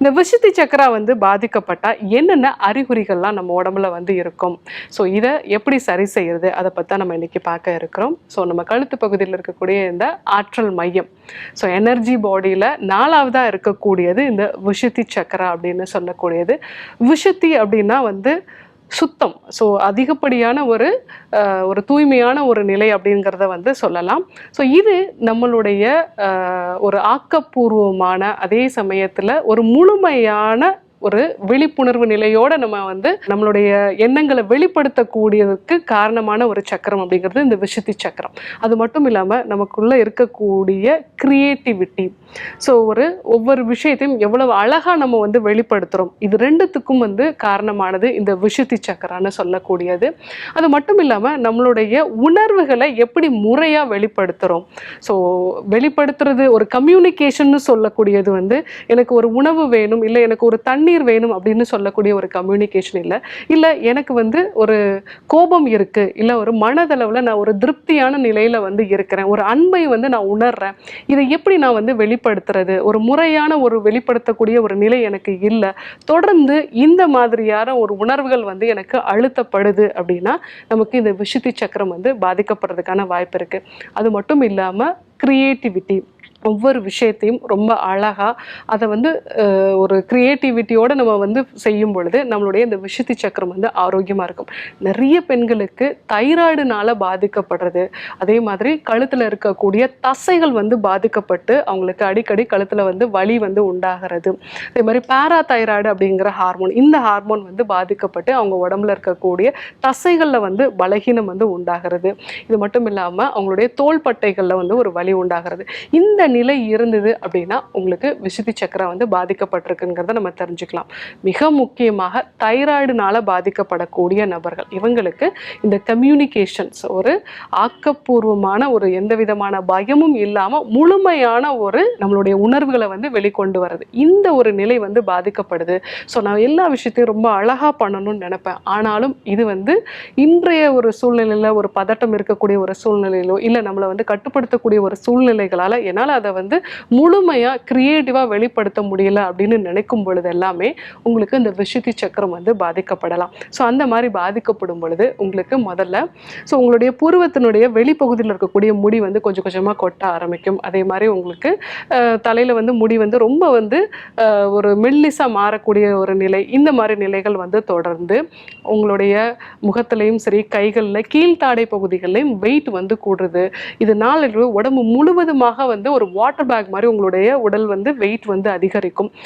இந்த விசுத்தி சக்கரா வந்து பாதிக்கப்பட்டால் என்னென்ன அறிகுறிகள்லாம் நம்ம உடம்புல வந்து இருக்கும்? ஸோ இதை எப்படி சரி செய்யறது? அதை பற்றி நம்ம இன்னைக்கு பார்க்க இருக்கிறோம். ஸோ நம்ம கழுத்து பகுதியில் இருக்கக்கூடிய இந்த ஆற்றல் மையம். ஸோ எனர்ஜி பாடியில் நாலாவதாக இருக்கக்கூடியது இந்த விஷத்தி சக்கரா அப்படின்னு சொல்லக்கூடியது. விஷத்தி அப்படின்னா வந்து சுத்தம். ஸோ அதிகப்படியான ஒரு ஒரு தூய்மையான ஒரு நிலை அப்படிங்கிறத வந்து சொல்லலாம். ஸோ இது நம்மளுடைய ஒரு ஆக்கப்பூர்வமான அதே சமயத்தில் ஒரு முழுமையான ஒரு விழிப்புணர்வு நிலையோட நம்ம வந்து நம்மளுடைய எண்ணங்களை வெளிப்படுத்தக்கூடியதுக்கு காரணமான ஒரு சக்கரம் அப்படிங்கிறது இந்த விஷத்தி சக்கரம். அது மட்டும் இல்லாமல் நமக்குள்ள இருக்கக்கூடிய கிரியேட்டிவிட்டி ஸோ ஒரு ஒவ்வொரு விஷயத்தையும் எவ்வளவு அழகாக நம்ம வந்து வெளிப்படுத்துகிறோம் இது ரெண்டுத்துக்கும் வந்து காரணமானது இந்த விஷத்தி சக்கரான்னு சொல்லக்கூடியது. அது மட்டும் இல்லாமல் நம்மளுடைய உணர்வுகளை எப்படி முறையாக வெளிப்படுத்துகிறோம் ஸோ வெளிப்படுத்துறது ஒரு கம்யூனிகேஷன்னு சொல்லக்கூடியது வந்து எனக்கு ஒரு உணவு வேணும் இல்லை எனக்கு ஒரு தண்ணீர் வேணும் அப்படின்னு சொல்லக்கூடிய ஒரு கம்யூனிகேஷன் இல்லை. இல்லை எனக்கு வந்து ஒரு கோபம் இருக்குது இல்லை ஒரு மனதளவில் நான் ஒரு திருப்தியான நிலையில் வந்து இருக்கிறேன். ஒரு அன்பை வந்து நான் உணர்றேன். இதை எப்படி நான் வந்து வெளிப்படுத்துறது? ஒரு முறையான ஒரு வெளிப்படுத்தக்கூடிய ஒரு நிலை எனக்கு இல்லை. தொடர்ந்து இந்த மாதிரியான ஒரு உணர்வுகள் வந்து எனக்கு அழுத்தப்படுது அப்படின்னா நமக்கு இந்த விஷுத்தி சக்கரம் வந்து பாதிக்கப்படுறதுக்கான வாய்ப்பு இருக்குது அது மட்டும் இல்லாமல் க்ரியேட்டிவிட்டி ஒவ்வொரு விஷயத்தையும் ரொம்ப அழகாக அதை வந்து ஒரு க்ரியேட்டிவிட்டியோடு நம்ம வந்து செய்யும் பொழுது நம்மளுடைய இந்த விஷத்தி சக்கரம் வந்து ஆரோக்கியமாக இருக்கும். நிறைய பெண்களுக்கு தைராய்டுனால் பாதிக்கப்படுறது அதே மாதிரி கழுத்தில் இருக்கக்கூடிய தசைகள் வந்து பாதிக்கப்பட்டு அவங்களுக்கு அடிக்கடி கழுத்தில் வந்து வலி வந்து உண்டாகிறது. அதே மாதிரி பேராதைராய்டு அப்படிங்கிற ஹார்மோன் இந்த ஹார்மோன் வந்து பாதிக்கப்பட்டு அவங்க உடம்புல இருக்கக்கூடிய தசைகளில் வந்து பலகீனம் வந்து உண்டாகிறது. இது மட்டும் இல்லாமல் அவங்களுடைய தோள்பட்டைகளில் வந்து ஒரு வலி உண்டாகிறது. இந்த நிலை இருந்தது அப்படின்னா உங்களுக்கு விசுத்தி சக்கரம் வந்து பாதிக்கப்பட்டிருக்குங்கிறத நம்ம தெரிஞ்சுக்கலாம். மிக முக்கியமாக தைராய்டுனால பாதிக்கப்படக்கூடிய நபர்கள். இவங்களுக்கு இந்த கம்யூனிகேஷன்ஸ் ஒரு ஆக்கப்பூர்வமான ஒரு எந்த விதமான பயமும் இல்லாமல் முழுமையான ஒரு நம்மளுடைய உணர்வுகளை வந்து வெளிக்கொண்டு வருது இந்த ஒரு நிலை வந்து பாதிக்கப்படுது. ஸோ நான் எல்லா விஷயத்தையும் ரொம்ப அழகாக பண்ணணும்னு நினைப்பேன். ஆனாலும் இது வந்து இன்றைய ஒரு சூழ்நிலையில் ஒரு பதட்டம் இருக்கக்கூடிய ஒரு சூழ்நிலையிலோ இல்லை நம்மளை வந்து கட்டுப்படுத்தக்கூடிய ஒரு சூழ்நிலைகளால் என்னால் அதை வந்து முழுமையாக க்ரியேட்டிவாக வெளிப்படுத்த முடியல அப்படின்னு நினைக்கும் பொழுது எல்லாமே உங்களுக்கு இந்த விஷுத்தி சக்கரம் வந்து பாதிக்கப்படலாம். ஸோ அந்த மாதிரி பாதிக்கப்படும் பொழுது உங்களுக்கு முதல்ல ஸோ உங்களுடைய பூர்வத்தினுடைய வெளிப்பகுதியில் இருக்கக்கூடிய முடி வந்து கொஞ்சம் கொஞ்சமாக கொட்ட ஆரம்பிக்கும். அதே மாதிரி உங்களுக்கு தலையில் வந்து முடி வந்து ரொம்ப வந்து ஒரு மெல்லிசாக மாறக்கூடிய ஒரு நிலை இந்த மாதிரி நிலைகள் வந்து தொடர்ந்து உங்களுடைய முகத்துலேயும் சரி கைகளில் கீழ்த்தாடை பகுதிகள்லையும் வெயிட் வந்து கூடுறது இது நாளில் உடம்பு முழுவதுமாக வந்து ஒரு வாட்டர் பேக் மாதிரி உங்களுடைய உடல் வந்து வெயிட் வந்து அதிகரிக்கும்.